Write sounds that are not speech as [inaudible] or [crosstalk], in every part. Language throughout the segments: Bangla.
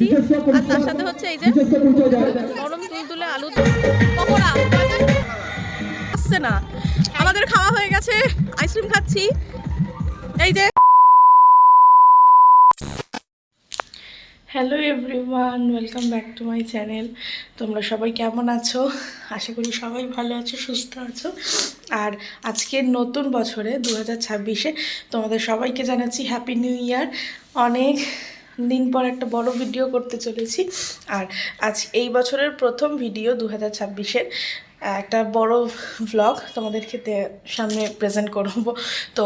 খাচ্ছি আর তার সাথে হচ্ছে এই যে গরম তুলতুলে আলু পকোড়া। আসছে না। আমাদের খাওয়া হয়ে গেছে। আইসক্রিম খাচ্ছি। এই যে hello everyone welcome back to my channel তোমরা সবাই কেমন আছো? আশা করি সবাই ভালো আছো সুস্থ আছো। আর আজকের নতুন বছরে দু হাজার ছাব্বিশে তোমাদের সবাইকে জানাচ্ছি হ্যাপি নিউ ইয়ার অনেক দিন পর একটা বড় ভিডিও করতে চলেছি। আর আজ এই বছরের প্রথম ভিডিও দু হাজার ছাব্বিশের একটা বড় ভ্লগ তোমাদেরকে সামনে প্রেজেন্ট করব। তো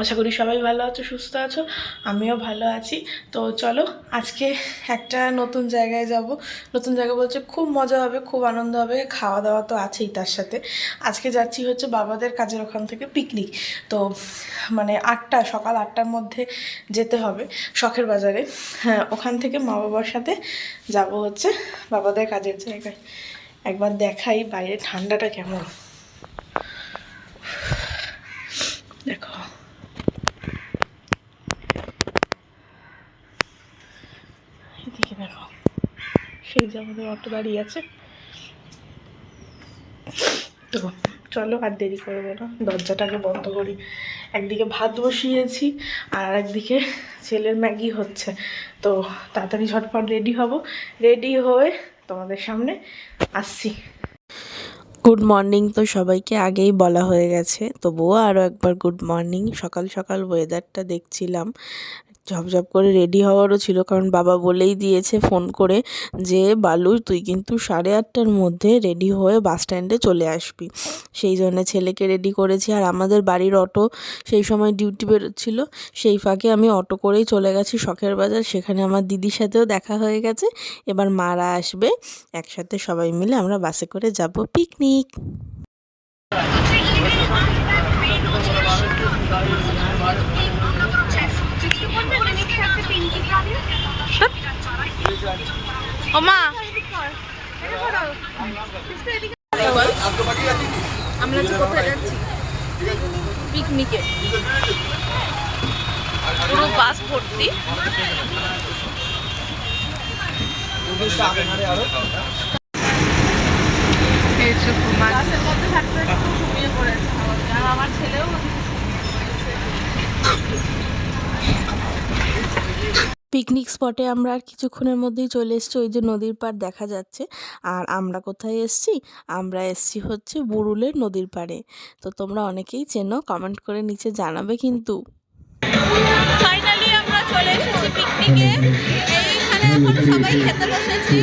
আশা করি সবাই ভালো আছো, সুস্থ আছো, আমিও ভালো আছি। তো চলো, আজকে একটা নতুন জায়গায় যাব। নতুন জায়গা বলছে খুব মজা হবে, খুব আনন্দ হবে খাওয়া দাওয়া তো আছেই তার সাথে। আজকে যাচ্ছি হচ্ছে বাবাদের কাজের ওখান থেকে পিকনিক তো মানে আটটা, সকাল আটটার মধ্যে যেতে হবে শখের বাজারে। হ্যাঁ ওখান থেকে মা বাবার সাথে যাব হচ্ছে বাবাদের কাজের জায়গায়। একবার দেখাই বাইরে ঠান্ডাটা কেমন। দেখো এদিকে দেখো সেই যে আমাদের অটো দাঁড়িয়ে আছে। তো চলো আর দেরি করব না দরজাটাকে বন্ধ করি। একদিকে ভাত বসিয়েছি আর একদিকে ছেলের ম্যাগি হচ্ছে। তো তাড়াতাড়ি ঝটপট রেডি হব। রেডি হয়ে তোমাদের সামনে আসছি। গুড মর্নিং তো সবাইকে আগেই বলা হয়ে গেছে। তবুও আরও একবার গুড মর্নিং। সকাল সকাল ওয়েদারটা দেখছিলাম। ঝপঝপ করে রেডি হওয়ারও ছিল। কারণ বাবা বলেই দিয়েছে ফোন করে যে, বালু, তুই কিন্তু সাড়ে আটটার মধ্যে রেডি হয়ে বাস স্ট্যান্ডে চলে আসবি। সেই জন্য ছেলেকে রেডি করেছি। আর আমাদের বাড়ির অটো সেই সময় ডিউটি বেরোচ্ছিল। সেই ফাঁকে আমি অটো করেই চলে গেছি শখের বাজার। সেখানে আমার দিদির সাথেও দেখা হয়ে গেছে। এবার মারা আসবে। একসাথে সবাই মিলে আমরা বাসে করে যাব পিকনিক ও মা। আমরা যে কোথায় যাচ্ছি? পিকনিকে। পুরো বাস ভর্তি। আমার ছেলেও পিকনিক স্পটে আমরা আর কিছুক্ষণের মধ্যেই চলে এসেছি, ওই যে নদীর পাড় দেখা যাচ্ছে। আর আমরা কোথায় এসেছি? আমরা এসেছি হচ্ছে বুরুলের নদীর পাড়ে। তো তোমরা অনেকেই চেনো কমেন্ট করে নিচে জানাবে কিন্তু। ফাইনালি আমরা চলে এসেছি পিকনিকে এইখানে এখন সবাই খেতে বসেছি।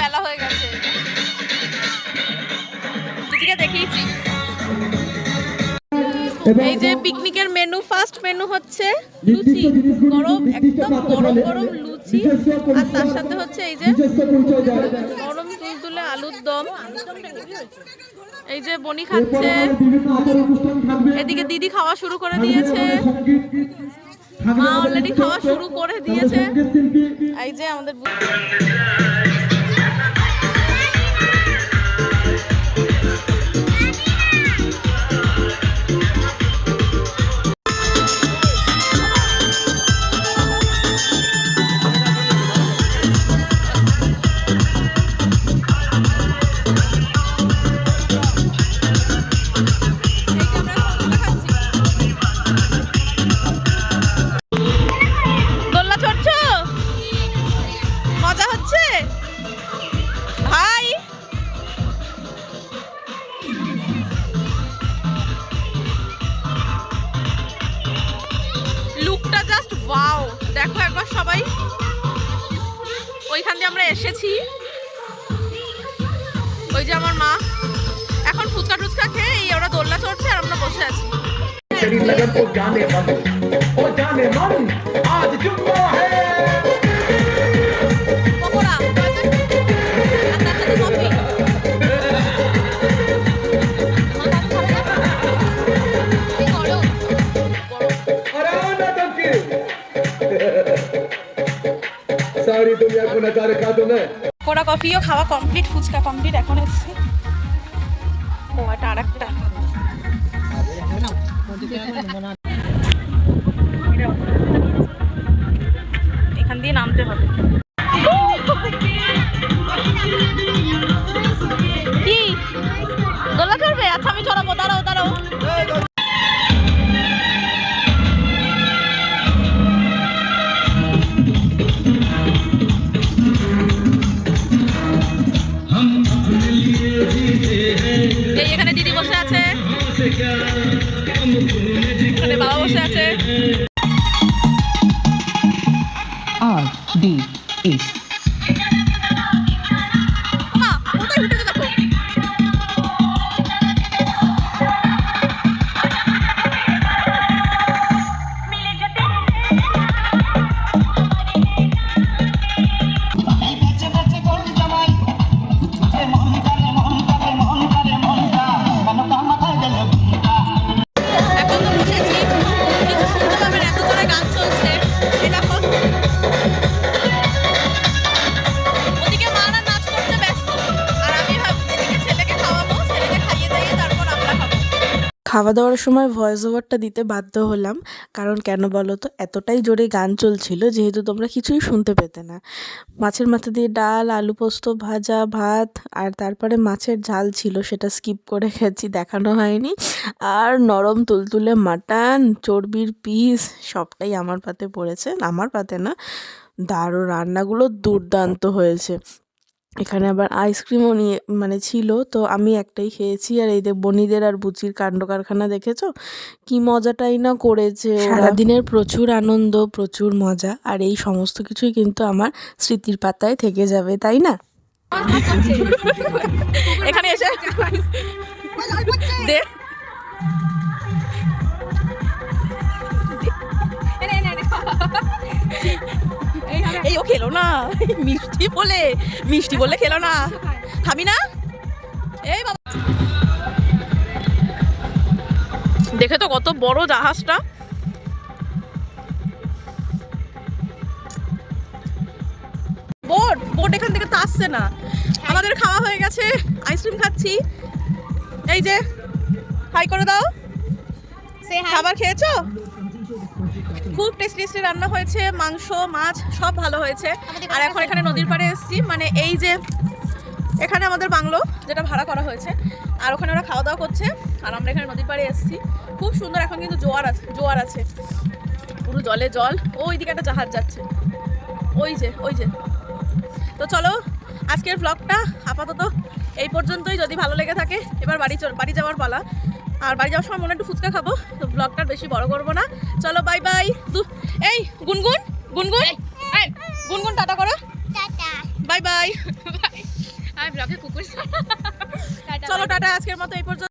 বেলা হয়ে গেছে। দিদিকে দেখিয়েছি এই যে পিকনিকের মেনু ফার্স্ট মেনু হচ্ছে লুচি। গরম, একদম গরম গরম লুচি। আর তার সাথে হচ্ছে এই যে গরম তুলতুলে আলুর দম। এই যে বনি খাচ্ছে। এদিকে দিদি খাওয়া শুরু করে দিয়েছে। মা অলরেডি খাওয়া শুরু করে দিয়েছে। এই যে আমাদের দেখো একবার সবাই। ওইখান দিয়ে আমরা এসেছি। ওই যে আমার মা। এখন ফুচকা টুচকা খেয়ে এই ওরা দোল্লা চড়ছে আর আমরা বসে আছি। কোড়া কফিও খাওয়া কমপ্লিট ফুচকা কমপ্লিট এখন এসছে। ও এটা আর এখান দিয়ে নামতে হবে। R D H খাওয়া দাওয়ার সময় ভয়েস ওভারটা দিতে বাধ্য হলাম। কারণ কেন বলো তো এতটাই জোরে গান চলছিল, যেহেতু তোমরা কিছুই শুনতে পেতে না। মাছের মাথা দিয়ে ডাল, আলু পোস্ত, ভাজা, ভাত, আর তারপরে মাছের ঝাল ছিল, সেটা স্কিপ করে খেয়েছি দেখানো হয়নি। আর নরম তুলতুলে মাটন চর্বির পিস সবটাই আমার পাতে পড়েছে। আমার পাতে না, দারুণ রান্নাগুলো দুর্দান্ত হয়েছে। এখানে আবার আইসক্রিমও নিয়ে মানে ছিল। তো আমি একটাই খেয়েছি। আর এই যে বনিদের আর বুচির কাণ্ড কারখানা দেখেছ? কি মজাটাই না করেছে সারাদিনের প্রচুর আনন্দ প্রচুর মজা। আর এই সমস্ত কিছুই কিন্তু আমার স্মৃতির পাতায় থেকে যাবে তাই না? এখানে এসে দে। এই ও খেলো না। মিষ্টি বলে মিষ্টি বলে খেলো না। খাবি না। এই বাবা। দেখে তো কত বড় জাহাজটা। বোট বোট এখান থেকে তো আসছে না। আমাদের খাওয়া হয়ে গেছে আইসক্রিম খাচ্ছি। এই যে হাই করে দাও। খাবার খেয়েছো? খুব টেস্টি টেস্টি রান্না হয়েছে মাংস মাছ সব ভালো হয়েছে। আর এখন এখানে নদীর পাড়ে এসেছি মানে এই যে এখানে আমাদের বাংলো যেটা ভাড়া করা হয়েছে। আর ওখানে ওরা খাওয়া দাওয়া করছে আর আমরা এখানে নদীর পাড়ে এসেছি। খুব সুন্দর এখন কিন্তু জোয়ার আছে জোয়ার আছে। পুরো জলে জল। ওই দিকে একটা জাহাজ যাচ্ছে। ওই যে ওই যে। তো চলো আজকের ব্লগটা আপাতত এই পর্যন্তই। যদি ভালো লেগে থাকে এবার বাড়ি চল বাড়ি যাওয়ার পালা। আর বাড়ি যাওয়ার সময় মনে হয় একটু ফুচকা খাব। তো ব্লগটা বেশি বড় করব না। চলো বাই বাই এই গুনগুন গুনগুন। গুনগুন টাটা করো। বাই বাই [laughs] আমি ব্লগে কুকুর। চলো টাটা আজকের মতো এই পর্যন্ত।